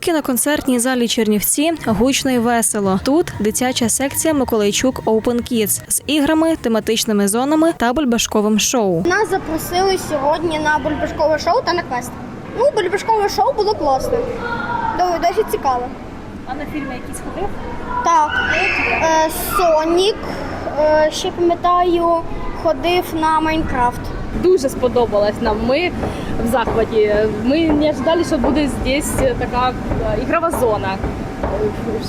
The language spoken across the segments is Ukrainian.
Поки на концертній залі Чернівці гучно і весело. Тут дитяча секція Миколайчук Open Kids з іграми, тематичними зонами та бульбашковим шоу. Нас запросили сьогодні на бульбашкове шоу та на квест. Ну, бульбашкове шоу було. До- Досить цікаво. А на фільми якісь ходив? Так, е, Сонік, е, ще пам'ятаю, ходив на Майнкрафт. Дуже сподобалось нам. Ми в захваті. Ми не ожидали, що буде здесь така е, ігрова зона.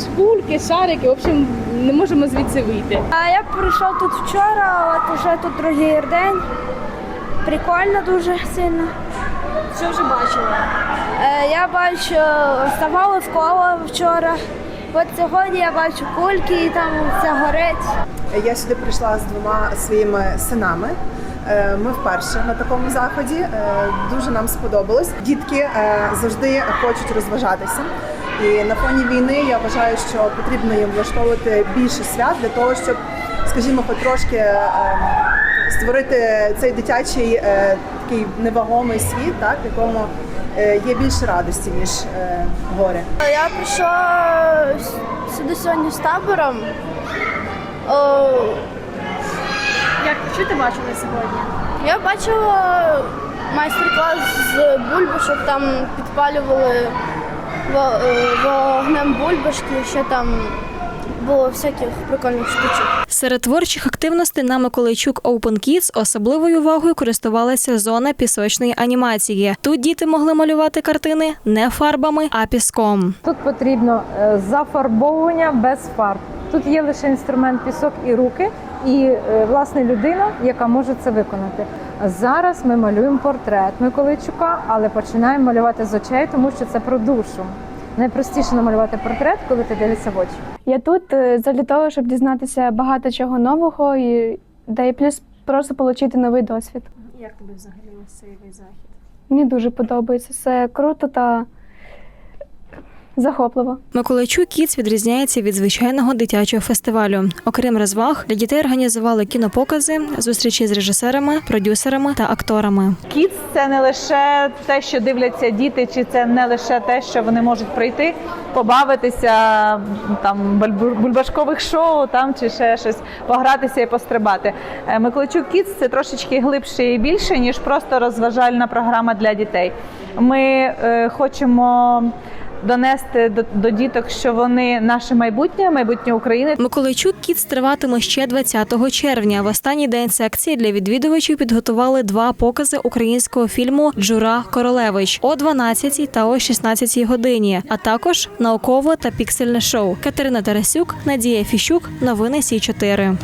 Шпульки, шарики, в общем, не можемо звідси вийти. А я прийшов тут вчора, от уже тут другий день. Прикольно дуже сильно. Що вже бачила? Е, я бачу, ставали в коло вчора. От сьогодні я бачу кульки і там все горить. Я сюди прийшла з двома своїми синами. Е, Ми вперше на такому заході. Е, Дуже нам сподобалось. Дітки е, завжди хочуть розважатися. І на фоні війни я вважаю, що потрібно їм влаштовувати більше свят для того, щоб, скажімо, хоч трошки е, створити цей дитячий такий невагомий світ, так якому є більше радості ніж горе. Я прийшла сюди сьогодні з табором. Як що ти бачила сьогодні? Я бачила майстер-клас з бульбашок, там підпалювали е, вогнем бульбашки, ще там було всяких прикольних штучок. Серед творчих активностей на Миколайчук Open Kids особливою увагою користувалася зона пісочної анімації. Тут діти могли малювати картини не фарбами, а піском. Тут потрібно е, зафарбовування без фарб. Тут є лише інструмент пісок і руки, і е, власне людина, яка може це виконати. Зараз ми малюємо портрет Миколайчука, але починаємо малювати з очей, тому що це про душу. Найпростіше намалювати портрет, коли ти дивишся в очі. Я тут е, для того, щоб дізнатися багато чого нового і да і плюс просто отримати новий досвід. Як тобі взагалі ось цей захід? Мені дуже подобається. Все круто та захопливо. Миколайчук Кіц відрізняється від звичайного дитячого фестивалю. Окрім розваг, для дітей організували кінопокази, зустрічі з режисерами, продюсерами та акторами. Кіц це не лише те, що дивляться діти, чи це не лише те, що вони можуть прийти, побавитися там бульбашкових шоу, там чи ще щось, погратися і пострибати. Е, Миколайчук Кіц це трошечки глибше і більше ніж просто розважальна програма для дітей. Ми е, хочемо. Донести до, до діток, що вони наше майбутнє, майбутнє України. Миколайчук Кіц триватиме ще 20 червня. В останній день секції для відвідувачів підготували два покази українського фільму Джура Королевич о 12 та о 16 годині, а також наукове та піксельне шоу. Катерина Тарасюк, Надія Фіщук. Новини Сі 4